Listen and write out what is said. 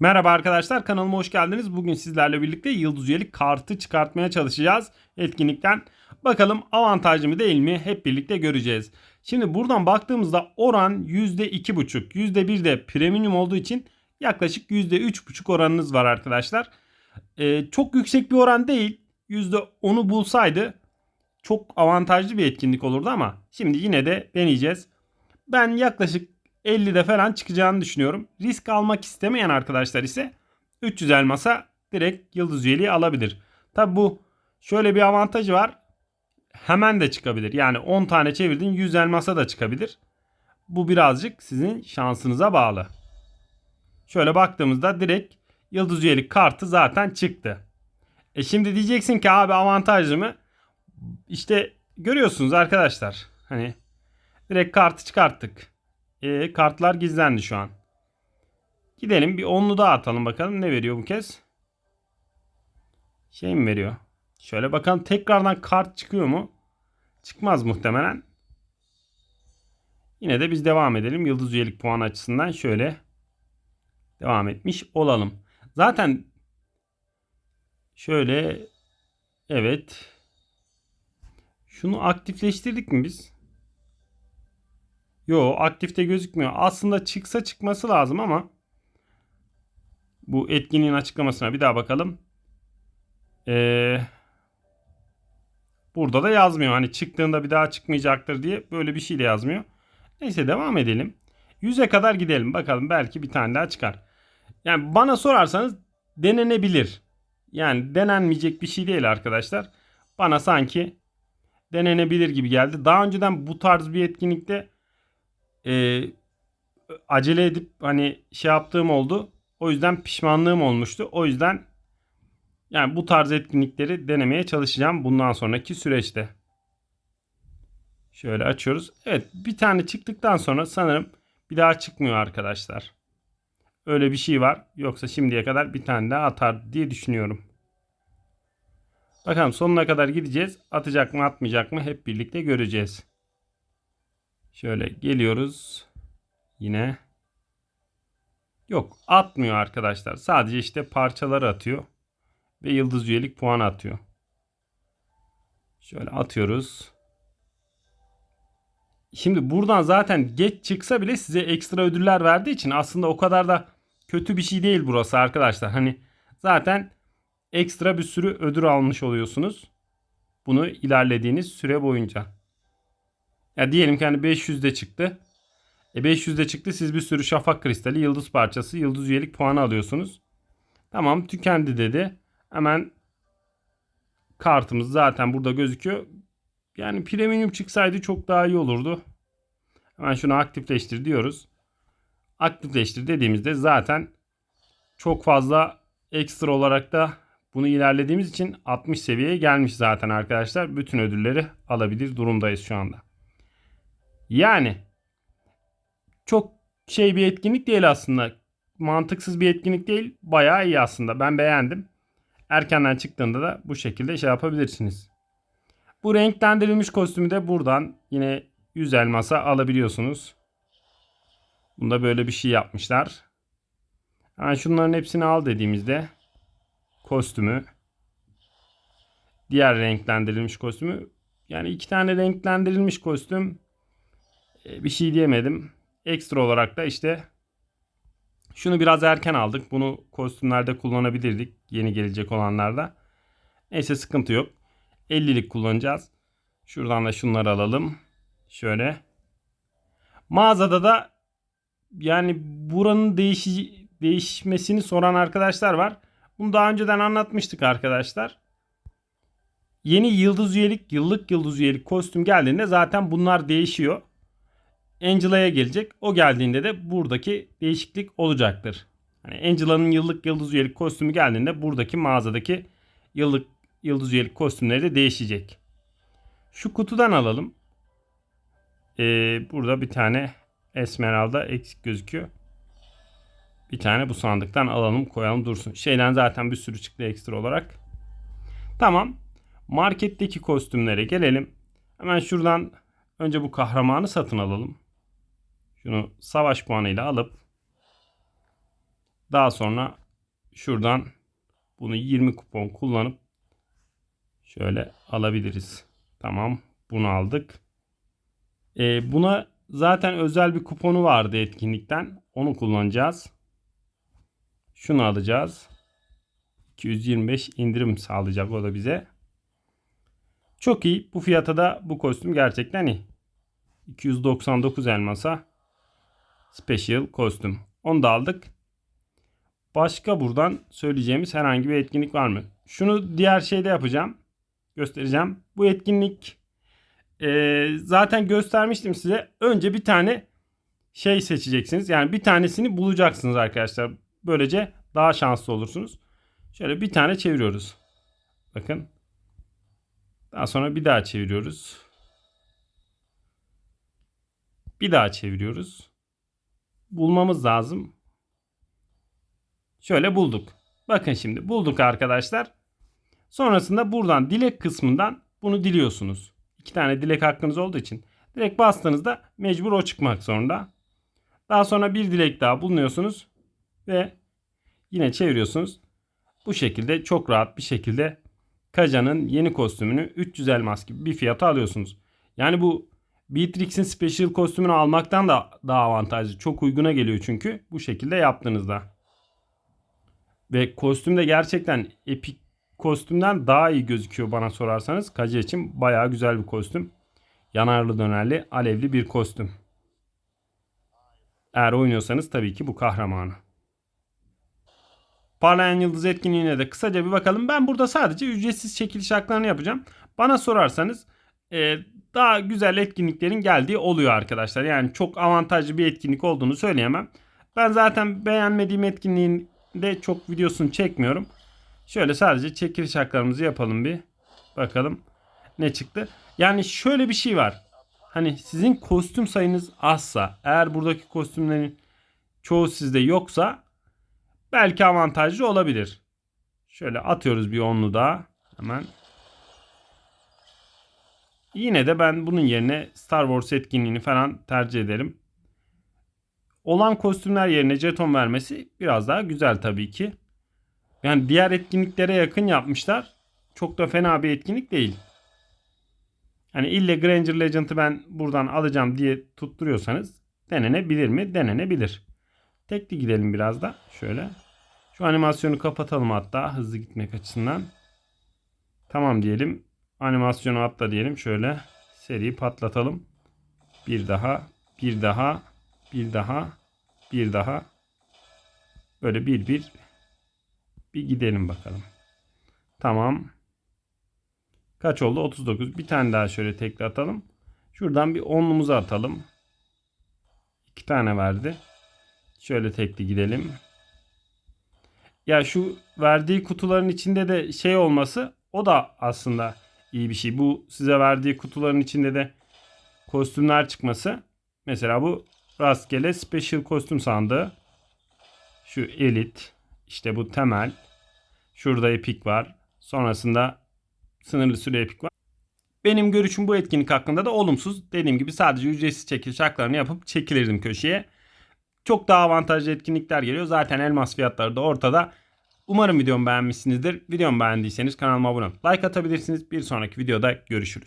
Merhaba arkadaşlar kanalıma hoş geldiniz. Bugün sizlerle birlikte yıldız üyelik kartı çıkartmaya çalışacağız etkinlikten. Bakalım avantajlı mı değil mi hep birlikte göreceğiz. Şimdi buradan baktığımızda oran %2,5. %1 de premium olduğu için yaklaşık %3,5 oranınız var arkadaşlar. Ee, çok yüksek bir oran değil. %10'u bulsaydı çok avantajlı bir etkinlik olurdu ama şimdi yine de deneyeceğiz. Ben yaklaşık 50'de falan çıkacağını düşünüyorum. Risk almak istemeyen arkadaşlar ise 300 elmasa direkt yıldız üyeliği alabilir. Tabi bu şöyle bir avantajı var. Hemen de çıkabilir. Yani 10 tane çevirdin 100 elmasa da çıkabilir. Bu birazcık sizin şansınıza bağlı. Şöyle baktığımızda direkt yıldız üyelik kartı zaten çıktı. E şimdi diyeceksin ki abi avantajlı mı? İşte görüyorsunuz arkadaşlar. Hani direkt kartı çıkarttık. E, kartlar gizlendi şu an. Gidelim bir onlu daha atalım bakalım ne veriyor bu kez. Şey mi veriyor? Şöyle bakalım tekrardan kart çıkıyor mu? Çıkmaz muhtemelen. Yine de biz devam edelim. Yıldız üyelik puan açısından şöyle devam etmiş olalım. Zaten şöyle evet şunu aktifleştirdik mi biz? Yo aktifte gözükmüyor. Aslında çıksa çıkması lazım ama bu etkinliğin açıklamasına bir daha bakalım. Ee, burada da yazmıyor. Hani çıktığında bir daha çıkmayacaktır diye böyle bir şey de yazmıyor. Neyse devam edelim. 100'e kadar gidelim. Bakalım belki bir tane daha çıkar. Yani bana sorarsanız denenebilir. Yani denenmeyecek bir şey değil arkadaşlar. Bana sanki denenebilir gibi geldi. Daha önceden bu tarz bir etkinlikte e, acele edip hani şey yaptığım oldu. O yüzden pişmanlığım olmuştu. O yüzden yani bu tarz etkinlikleri denemeye çalışacağım bundan sonraki süreçte. Şöyle açıyoruz. Evet bir tane çıktıktan sonra sanırım bir daha çıkmıyor arkadaşlar. Öyle bir şey var. Yoksa şimdiye kadar bir tane daha atar diye düşünüyorum. Bakalım sonuna kadar gideceğiz. Atacak mı atmayacak mı hep birlikte göreceğiz. Şöyle geliyoruz. Yine. Yok atmıyor arkadaşlar. Sadece işte parçaları atıyor. Ve yıldız üyelik puan atıyor. Şöyle atıyoruz. Şimdi buradan zaten geç çıksa bile size ekstra ödüller verdiği için aslında o kadar da kötü bir şey değil burası arkadaşlar. Hani zaten ekstra bir sürü ödül almış oluyorsunuz. Bunu ilerlediğiniz süre boyunca. Ya diyelim ki hani 500'de çıktı. E 500'de çıktı siz bir sürü şafak kristali, yıldız parçası, yıldız üyelik puanı alıyorsunuz. Tamam tükendi dedi. Hemen kartımız zaten burada gözüküyor. Yani premium çıksaydı çok daha iyi olurdu. Hemen şunu aktifleştir diyoruz. Aktifleştir dediğimizde zaten çok fazla ekstra olarak da bunu ilerlediğimiz için 60 seviyeye gelmiş zaten arkadaşlar. Bütün ödülleri alabilir durumdayız şu anda. Yani çok şey bir etkinlik değil aslında. Mantıksız bir etkinlik değil. Bayağı iyi aslında. Ben beğendim. Erkenden çıktığında da bu şekilde şey yapabilirsiniz. Bu renklendirilmiş kostümü de buradan yine 100 elmasa alabiliyorsunuz. Bunda böyle bir şey yapmışlar. Yani şunların hepsini al dediğimizde kostümü diğer renklendirilmiş kostümü yani iki tane renklendirilmiş kostüm bir şey diyemedim. Ekstra olarak da işte şunu biraz erken aldık. Bunu kostümlerde kullanabilirdik. Yeni gelecek olanlarda. Neyse sıkıntı yok. 50'lik kullanacağız. Şuradan da şunları alalım. Şöyle. Mağazada da yani buranın değişi, değişmesini soran arkadaşlar var. Bunu daha önceden anlatmıştık arkadaşlar. Yeni yıldız üyelik, yıllık yıldız üyelik kostüm geldiğinde zaten bunlar değişiyor. Angela'ya gelecek. O geldiğinde de buradaki değişiklik olacaktır. Hani Angela'nın yıllık yıldız üyelik kostümü geldiğinde buradaki mağazadaki yıllık yıldız üyelik kostümleri de değişecek. Şu kutudan alalım. Ee, burada bir tane Esmeralda eksik gözüküyor. Bir tane bu sandıktan alalım koyalım dursun. Şeyden zaten bir sürü çıktı ekstra olarak. Tamam. Marketteki kostümlere gelelim. Hemen şuradan önce bu kahramanı satın alalım. Şunu savaş puanıyla alıp Daha sonra şuradan bunu 20 kupon kullanıp şöyle alabiliriz. Tamam bunu aldık. Ee, buna zaten özel bir kuponu vardı etkinlikten. Onu kullanacağız. Şunu alacağız. 225 indirim sağlayacak o da bize. Çok iyi. Bu fiyata da bu kostüm gerçekten iyi. 299 elmasa special kostüm. Onu da aldık. Başka buradan söyleyeceğimiz herhangi bir etkinlik var mı? Şunu diğer şeyde yapacağım. Göstereceğim. Bu etkinlik e, zaten göstermiştim size. Önce bir tane şey seçeceksiniz. Yani bir tanesini bulacaksınız arkadaşlar. Böylece daha şanslı olursunuz. Şöyle bir tane çeviriyoruz. Bakın. Daha sonra bir daha çeviriyoruz. Bir daha çeviriyoruz. Bulmamız lazım. Şöyle bulduk. Bakın şimdi bulduk arkadaşlar. Sonrasında buradan dilek kısmından bunu diliyorsunuz. İki tane dilek hakkınız olduğu için. Direkt bastığınızda mecbur o çıkmak zorunda. Daha sonra bir dilek daha bulunuyorsunuz. Ve yine çeviriyorsunuz. Bu şekilde çok rahat bir şekilde Kaja'nın yeni kostümünü 300 elmas gibi bir fiyata alıyorsunuz. Yani bu Beatrix'in special kostümünü almaktan da daha avantajlı. Çok uyguna geliyor çünkü bu şekilde yaptığınızda. Ve kostüm de gerçekten epik kostümden daha iyi gözüküyor bana sorarsanız. Kaja için bayağı güzel bir kostüm. Yanarlı dönerli alevli bir kostüm. Eğer oynuyorsanız tabii ki bu kahramanı. Parlayan Yıldız etkinliğine de kısaca bir bakalım. Ben burada sadece ücretsiz çekiliş haklarını yapacağım. Bana sorarsanız e, daha güzel etkinliklerin geldiği oluyor arkadaşlar. Yani çok avantajlı bir etkinlik olduğunu söyleyemem. Ben zaten beğenmediğim etkinliğin de çok videosunu çekmiyorum. Şöyle sadece çekiliş haklarımızı yapalım bir. Bakalım ne çıktı. Yani şöyle bir şey var. Hani sizin kostüm sayınız azsa eğer buradaki kostümlerin çoğu sizde yoksa belki avantajlı olabilir. Şöyle atıyoruz bir onlu daha. Hemen. Yine de ben bunun yerine Star Wars etkinliğini falan tercih ederim. Olan kostümler yerine jeton vermesi biraz daha güzel tabii ki. Yani diğer etkinliklere yakın yapmışlar. Çok da fena bir etkinlik değil. Hani ille Granger Legend'ı ben buradan alacağım diye tutturuyorsanız denenebilir mi? Denenebilir. Tekli gidelim biraz da. Şöyle. Şu animasyonu kapatalım hatta hızlı gitmek açısından. Tamam diyelim. Animasyonu atla diyelim. Şöyle seriyi patlatalım. Bir daha, bir daha, bir daha, bir daha. Böyle bir bir bir gidelim bakalım. Tamam. Kaç oldu? 39. Bir tane daha şöyle tekli atalım. Şuradan bir onlumuzu atalım. İki tane verdi. Şöyle tekli gidelim. Ya şu verdiği kutuların içinde de şey olması o da aslında iyi bir şey. Bu size verdiği kutuların içinde de kostümler çıkması. Mesela bu rastgele special kostüm sandığı. Şu elit. işte bu temel. Şurada epik var. Sonrasında sınırlı süre epik var. Benim görüşüm bu etkinlik hakkında da olumsuz. Dediğim gibi sadece ücretsiz çekiliş haklarını yapıp çekilirdim köşeye. Çok daha avantajlı etkinlikler geliyor. Zaten elmas fiyatları da ortada. Umarım videomu beğenmişsinizdir. Videomu beğendiyseniz kanalıma abone olup like atabilirsiniz. Bir sonraki videoda görüşürüz.